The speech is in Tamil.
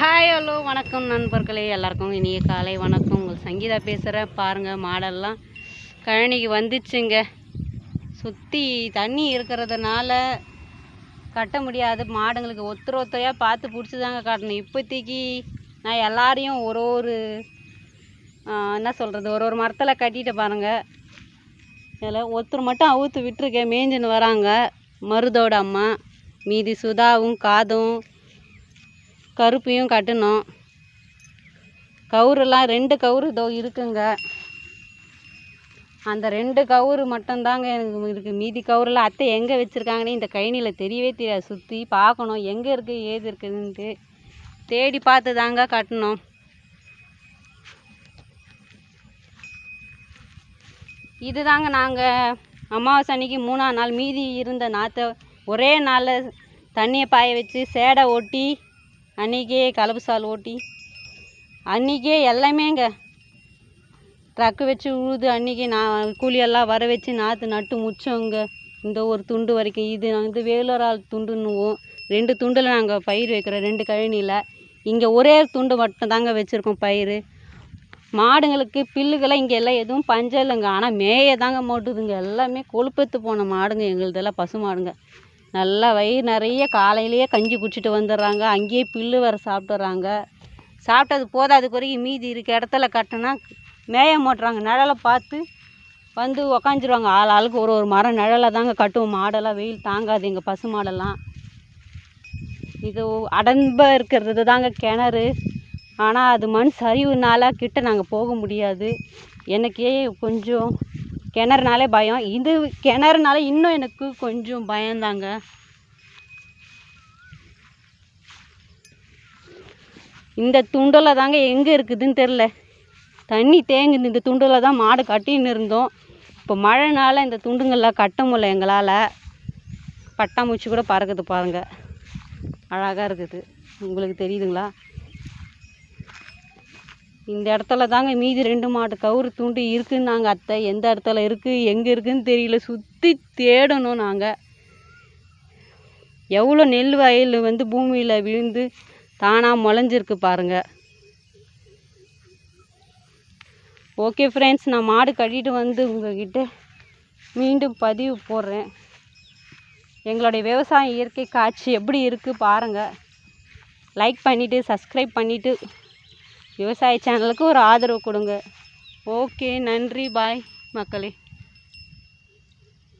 ஹாய் ஹலோ வணக்கம் நண்பர்களே. எல்லாருக்கும் இனிய காலை வணக்கம். உங்கள் சங்கீதா பேசுகிறேன் பாருங்கள் மாடெல்லாம் கழனிக்கு வந்துச்சுங்க. சுற்றி தண்ணி இருக்கிறதுனால கட்ட முடியாது. மாடுங்களுக்கு ஒருத்தர் ஒத்தரையாக பார்த்து பிடிச்சி தாங்க காட்டணும். இப்போதைக்கு நான் எல்லாரையும் ஒரு ஒரு என்ன சொல்கிறது ஒரு ஒரு மரத்தில் கட்டிட்டு பாருங்கள் இதில் ஒருத்தர் மட்டும் அவுத்து விட்டுருக்கேன். மேய்ஞ்சின்னு வராங்க. மருதோட அம்மா. மீதி சுதாவும் காதும் கருப்பையும் கட்டணும் கவுருலாம் ரெண்டு கவுரு இதோ இருக்குங்க. அந்த ரெண்டு கவுரு மட்டும்தாங்க எனக்கு இருக்குது மீதி கவுரில் அத்தை எங்கே வச்சுருக்காங்கன்னு இந்த கழனியில் தெரியவே தெரியாது. சுற்றி பார்க்கணும். எங்கே இருக்குது ஏது இருக்குதுன்ட்டு தேடி பார்த்து தாங்க கட்டணும் இது தாங்க நாங்கள் அமாவாசை அன்னைக்கு மூணாம் நாள் மீதி இருந்த நாற்றை ஒரே நாளில் தண்ணியை பாய வச்சு சேடை ஒட்டி அன்றைக்கே கலப்பு சால் ஓட்டி. அன்றைக்கே எல்லாமேங்க. ட்ரக்கு வச்சு உழுது அன்றைக்கி நான் கூலியெல்லாம் வர வச்சு நாற்று நட்டு முச்சோங்க. இந்த ஒரு துண்டு வரைக்கும் இது வந்து வேலூரால் துண்டுன்னுவோம். ரெண்டு துண்டில் நாங்கள் பயிர் வைக்கிறோம் ரெண்டு கழனியில். இங்கே ஒரே துண்டு மட்டும் தாங்க வச்சுருக்கோம் பயிர். மாடுங்களுக்கு பில்லுக்கெல்லாம் இங்கே எல்லாம் எதுவும் பஞ்சம் இல்லைங்க. ஆனால் மேய தாங்க மாட்டுதுங்க. எல்லாமே கொழுப்பெத்து போன மாடுங்க எங்களுதெல்லாம் பசு மாடுங்க. நல்லா வயிறு நிறைய காலையிலேயே கஞ்சி குடிச்சிட்டு வந்துடுறாங்க. அங்கேயே புல்லு வர சாப்பிட்டுறாங்க. சாப்பிட்டது போதாது குறைக்கு மீதி இருக்க இடத்துல கட்டினா மேய மாட்டுறாங்க. நிழலை பார்த்து வந்து உக்காந்துருவாங்க. ஆள் ஆளுக்கு ஒரு ஒரு மரம் நிழலை தாங்க கட்டுவோம். மாடெல்லாம் வெயில் தாங்காது எங்கள் பசு மாடெல்லாம். இது அடம்ப இருக்கிறது தாங்க கிணறு. ஆனால் அது மண் சரிவுனால கிட்ட நாங்கள் போக முடியாது. எனக்கே கொஞ்சம் கிணறுனாலே பயம். இது கிணறுனால இன்னும் எனக்கு கொஞ்சம் பயந்தாங்க. இந்த துண்டில் தாங்க எங்கே இருக்குதுன்னு தெரில தண்ணி தேங்குது. இந்த துண்டில் தான் மாடு கட்டின்னு இருந்தோம். இப்போ மழைனால இந்த துண்டுங்கள்லாம் கட்ட முடியல எங்களால். பட்டாம்பூச்சி கூட பறக்குது பாருங்கள் அழகாக இருக்குது. உங்களுக்கு தெரியுதுங்களா? இந்த இடத்துல தாங்க மீதி ரெண்டு மாட்டு கவுரு துண்டு இருக்குன்னாங்க அத்தை. எந்த இடத்துல இருக்குது எங்கே இருக்குதுன்னு தெரியல. சுற்றி தேடணும் நாங்கள் எவ்வளோ நெல் வயல் வந்து பூமியில் விழுந்து தானாக முளைஞ்சிருக்கு பாருங்கள் ஓகே ஃப்ரெண்ட்ஸ் நான் மாடு கட்டிட்டு வந்து உங்ககிட்ட மீண்டும் பதிவு போடுறேன். எங்களுடைய விவசாயம் இயற்கை காட்சி எப்படி இருக்குது பாருங்கள் லைக் பண்ணிவிட்டு சப்ஸ்கிரைப் பண்ணிவிட்டு விவசாய சேனலுக்கு ஒரு ஆதரவு கொடுங்க. ஓகே நன்றி பாய் மக்களே.